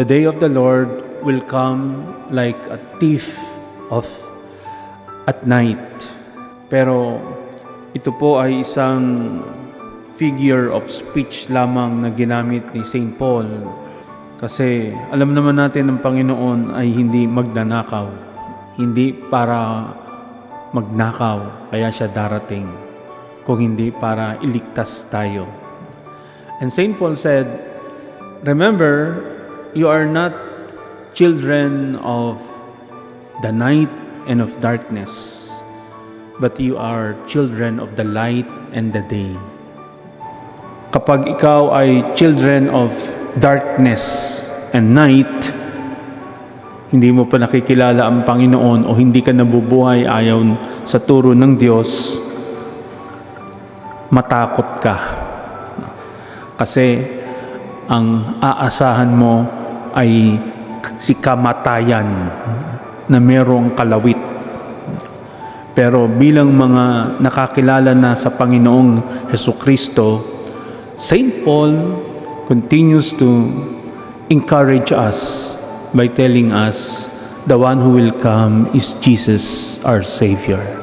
the day of the Lord will come like a thief of at night. Pero ito po ay isang figure of speech lamang na ginamit ni St. Paul. Kasi alam naman natin ang Panginoon ay hindi magnanakaw. Hindi para magnakaw, kaya siya darating. Kung hindi para iligtas tayo. And St. Paul said, Remember, you are not children of the night and of darkness, but you are children of the light and the day. Kapag ikaw ay children of darkness and night, hindi mo pa nakikilala ang Panginoon o hindi ka nabubuhay ayon sa turo ng Diyos, matakot ka. Kasi ang aasahan mo ay si kamatayan na merong kalawit. Pero bilang mga nakakilala na sa Panginoong Heso Kristo, St. Paul continues to encourage us by telling us the one who will come is Jesus our Savior.